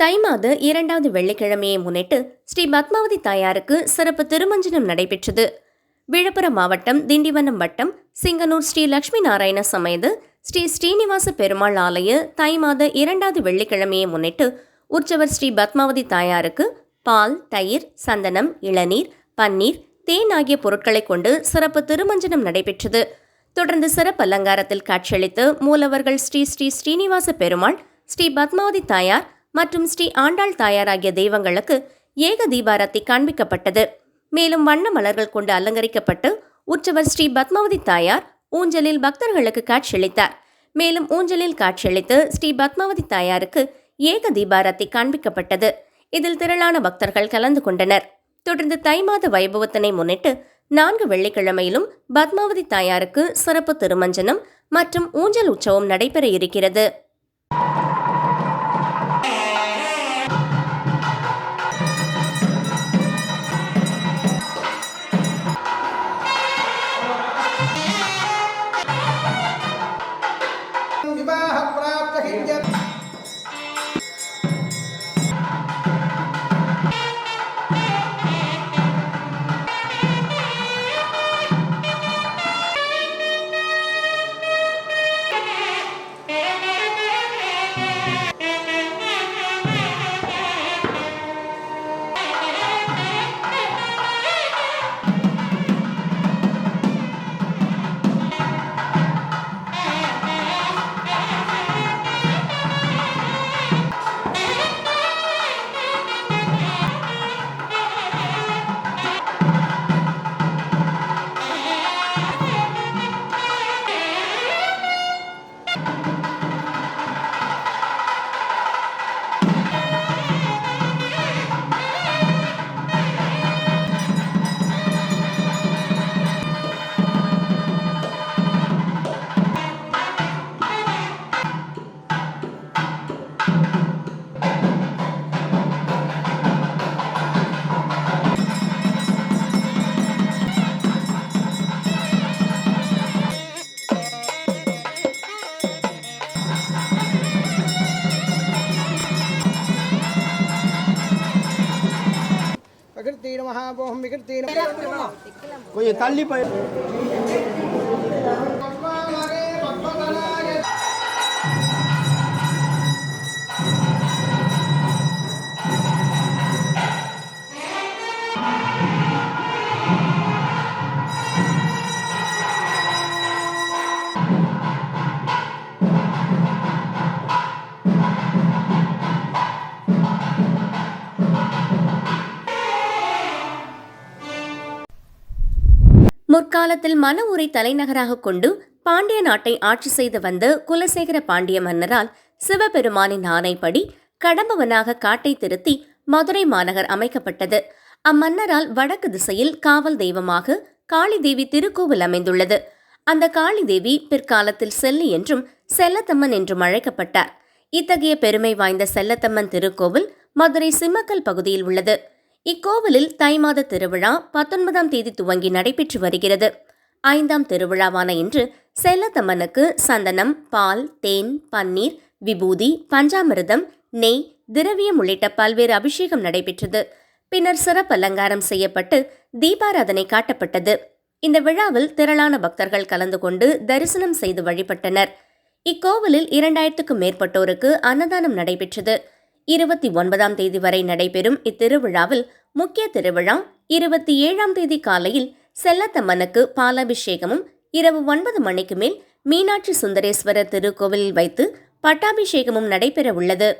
தை மாத இரண்டாவது வெள்ளிக்கிழமையை முன்னிட்டு ஸ்ரீ பத்மாவதி தாயாருக்கு சிறப்பு திருமஞ்சனம் நடைபெற்றது. விழுப்புரம் மாவட்டம் திண்டிவனம் வட்டம் சிங்கனூர் ஸ்ரீ லட்சுமி நாராயண சமேத ஸ்ரீ ஸ்ரீனிவாச பெருமாள் ஆலய தை மாத இரண்டாவது வெள்ளிக்கிழமையை முன்னிட்டு உற்சவர் ஸ்ரீ பத்மாவதி தாயாருக்கு பால் தயிர் சந்தனம் இளநீர் பன்னீர் தேன் ஆகிய பொருட்களை கொண்டு சிறப்பு திருமஞ்சனம் நடைபெற்றது. தொடர்ந்து சிறப்பு அலங்காரத்தில் காட்சியளித்து மூலவர்கள் ஸ்ரீ ஸ்ரீ ஸ்ரீனிவாச பெருமாள் ஸ்ரீ பத்மாவதி தாயார் மற்றும் ஸ்ரீ ஆண்டாள் தாயார் ஆகிய தெய்வங்களுக்கு ஏக தீபாரத்தி காண்பிக்கப்பட்டது. மேலும் வண்ண மலர்கள் கொண்டு அலங்கரிக்கப்பட்டு உற்சவர் ஸ்ரீ பத்மாவதி தாயார் ஊஞ்சலில் பக்தர்களுக்கு காட்சியளித்தார். மேலும் ஊஞ்சலில் காட்சியளித்து ஸ்ரீ பத்மாவதி தாயாருக்கு ஏக தீபாரத்தி காண்பிக்கப்பட்டது. இதில் திரளான பக்தர்கள் கலந்து கொண்டனர். தொடர்ந்து தை மாத வைபவத்தினை முன்னிட்டு நான்கு வெள்ளிக்கிழமையிலும் பத்மாவதி தாயாருக்கு சிறப்பு திருமஞ்சனம் மற்றும் ஊஞ்சல் உற்சவம் நடைபெற இருக்கிறது. प्रकृति नमः ओम विकृति नमः கொஞ்சம் தள்ளி போய் முற்காலத்தில் மன உரை தலைநகராக கொண்டு பாண்டிய நாட்டை ஆட்சி செய்து வந்த குலசேகர பாண்டிய மன்னரால் சிவபெருமானின் ஆணைப்படி கடம்பவனாக காட்டை திருத்தி மதுரை மாநகர் அமைக்கப்பட்டது. அம்மன்னரால் வடக்கு திசையில் காவல் தெய்வமாக காளி தேவி திருக்கோவில் அமைந்துள்ளது. அந்த காளி தேவி பிற்காலத்தில் செல்லி என்றும் செல்லத்தம்மன் என்றும் அழைக்கப்பட்டார். இத்தகைய பெருமை வாய்ந்த செல்லத்தம்மன் திருக்கோவில் மதுரை சிம்மக்கல் பகுதியில் உள்ளது. இக்கோவிலில் தை மாத திருவிழா பத்தொன்பதாம் தேதி துவங்கி நடைபெற்று வருகிறது. ஐந்தாம் திருவிழாவான இன்று செல்லத்தம்மனுக்கு சந்தனம் பால் தேன் பன்னீர் விபூதி பஞ்சாமிரதம் நெய் திரவியம் உள்ளிட்ட பல்வேறு அபிஷேகம் நடைபெற்றது. பின்னர் சிறப்பு அலங்காரம் செய்யப்பட்டு தீபாராதனை காட்டப்பட்டது. இந்த விழாவில் திரளான பக்தர்கள் கலந்து கொண்டு தரிசனம் செய்து வழிபட்டனர். இக்கோவிலில் இரண்டாயிரத்துக்கும் மேற்பட்டோருக்கு அன்னதானம் நடைபெற்றது. இருபத்தி ஒன்பதாம் தேதி வரை நடைபெறும் இத்திருவிழாவில் முக்கிய திருவிழா இருபத்தி ஏழாம் தேதி காலையில் செல்லத்தம்மனுக்கு பாலாபிஷேகமும் இரவு ஒன்பது மணிக்கு மேல் மீனாட்சி சுந்தரேஸ்வரர் திருக்கோவிலில் வைத்து பட்டாபிஷேகமும் நடைபெற உள்ளது.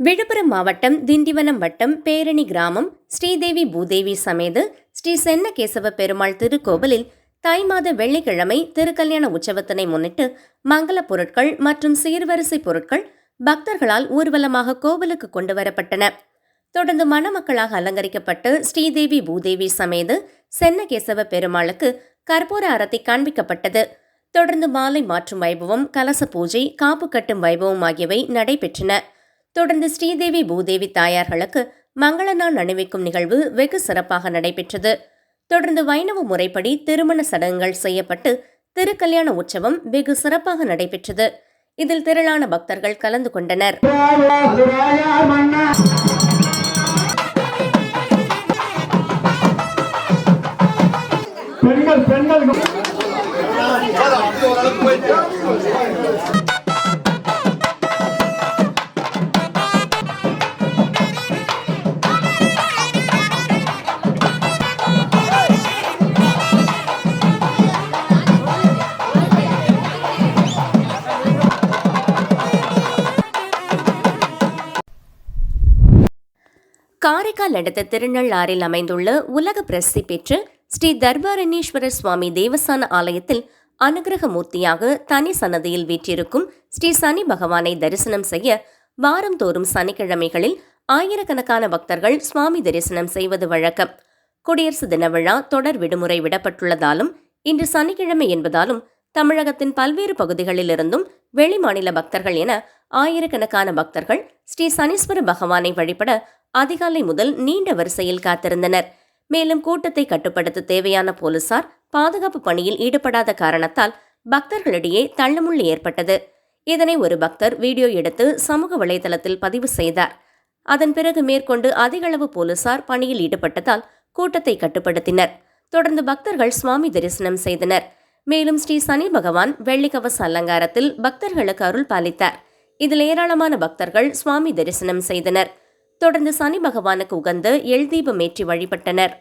விழுப்புரம் மாவட்டம் திண்டிவனம் வட்டம் பேரணி கிராமம் ஸ்ரீதேவி பூதேவி சமேத ஸ்ரீ சென்னகேசவ பெருமாள் திருக்கோவிலில் தை மாத வெள்ளிக்கிழமை திருக்கல்யாண உற்சவத்தினை முன்னிட்டு மங்கள பொருட்கள் மற்றும் சீர்வரிசை பொருட்கள் பக்தர்களால் ஊர்வலமாக கோவிலுக்கு கொண்டு வரப்பட்டன தொடர்ந்து மணமக்களாக அலங்கரிக்கப்பட்டு ஸ்ரீதேவி பூதேவி சமேது சென்னகேசவ பெருமாளுக்கு கற்பூர அறத்தை காண்பிக்கப்பட்டது. தொடர்ந்து மாலை மாற்றும் வைபவம் கலச பூஜை காப்பு கட்டும் வைபவம் ஆகியவை நடைபெற்றன. தொடர்ந்து ஸ்ரீதேவி பூதேவி தாயார்களுக்கு மங்கள நாள் அணிவிக்கும் நிகழ்வு வெகு சிறப்பாக நடைபெற்றது. தொடர்ந்து வைணவ முறைப்படி திருமண சடங்குகள் செய்யப்பட்டு திருக்கல்யாண உற்சவம் வெகு சிறப்பாக நடைபெற்றது. இதில் திரளான பக்தர்கள் கலந்து கொண்டனர். பெண்கள் பெண்கள். காரைக்கால் அடுத்த திருநள்ளாறில் அமைந்துள்ள உலக பிரசித்தி பெற்ற ஸ்ரீ தர்பாரண்யேஸ்வரர் சுவாமி தேவஸ்தான ஆலயத்தில் அனுகிரக மூர்த்தியாக தனி சன்னதியில் வீற்றிருக்கும் ஸ்ரீ சனி பகவானை தரிசனம் செய்ய வாரந்தோறும் சனிக்கிழமைகளில் ஆயிரக்கணக்கான பக்தர்கள் சுவாமி தரிசனம் செய்வது வழக்கம். குடியரசு தின விழா தொடர் விடுமுறை விடப்பட்டுள்ளதாலும் இன்று சனிக்கிழமை என்பதாலும் தமிழகத்தின் பல்வேறு பகுதிகளிலிருந்தும் வெளிமாநில பக்தர்கள் என ஆயிரக்கணக்கான பக்தர்கள் ஸ்ரீ சனீஸ்வர பகவானை வழிபட அதிகாலை முதல் நீண்ட வரிசையில் காத்திருந்தனர். மேலும் கூட்டத்தை கட்டுப்படுத்த தேவையான போலீசார் பாதுகாப்பு பணியில் ஈடுபடாத காரணத்தால் பக்தர்களிடையே தள்ளுமுள்ளு ஏற்பட்டது. இதனை ஒரு பக்தர் வீடியோ எடுத்து சமூக வலைதளத்தில் பதிவு செய்தார். அதன் பிறகு மேற்கொண்டு அதிகளவு போலீசார் பணியில் ஈடுபட்டதால் கூட்டத்தை கட்டுப்படுத்தினர். தொடர்ந்து பக்தர்கள் சுவாமி தரிசனம் செய்தனர். மேலும் ஸ்ரீ சனி பகவான் வெள்ளிக்கவச அலங்காரத்தில் பக்தர்களுக்கு அருள் பாலித்தார். இதில் ஏராளமான பக்தர்கள் சுவாமி தரிசனம் செய்தனர். தொடர்ந்து சனி பகவானுக்கு உகந்த எல்தீபமேற்றி ஏற்றி வழிபட்டனர்.